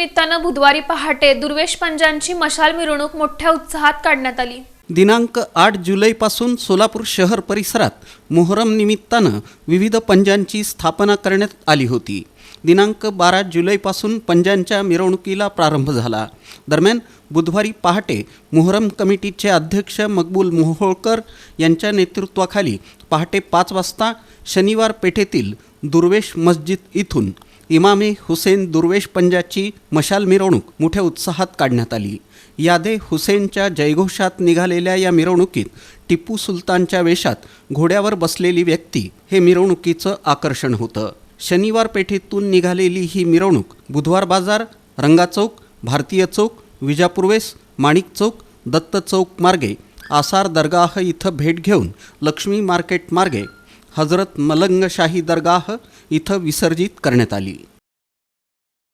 निमित्तानं बुधवारी पहाटे दुर्वेश पंजांची मशाल मिरवणूक मोठ्या उत्साहात काढण्यात आली. दिनांक आठ जुलैपासून सोलापूर शहर परिसरात मोहरम निमित्तानं विविध पंजांची स्थापना करण्यात आली होती. दिनांक बारा जुलैपासून पंजांच्या मिरवणुकीला प्रारंभ झाला. दरम्यान बुधवारी पहाटे मोहरम कमिटीचे अध्यक्ष मकबूल मोहोळकर यांच्या नेतृत्वाखाली पहाटे पाच वाजता शनिवार पेठेतील दुर्वेश मस्जिद इथून इमामे हुसेन दुर्वेश पंजाची मशाल मिरवणूक मोठ्या उत्साहात काढण्यात आली. यादे हुसेनच्या जयघोषात निघालेल्या या मिरवणुकीत टिप्पू सुलतानच्या वेशात घोड्यावर बसलेली व्यक्ती हे मिरवणुकीचं आकर्षण होतं. शनिवार पेठेतून निघालेली ही मिरवणूक बुधवार बाजार रंगा चौक भारतीय चौक विजापूर्वेस माणिक चौक दत्त चौक मार्गे आसार दरगाह इथं भेट घेऊन लक्ष्मी मार्केट मार्गे हजरत मलंगशाही दरगाह इथं विसर्जित करण्यात आली.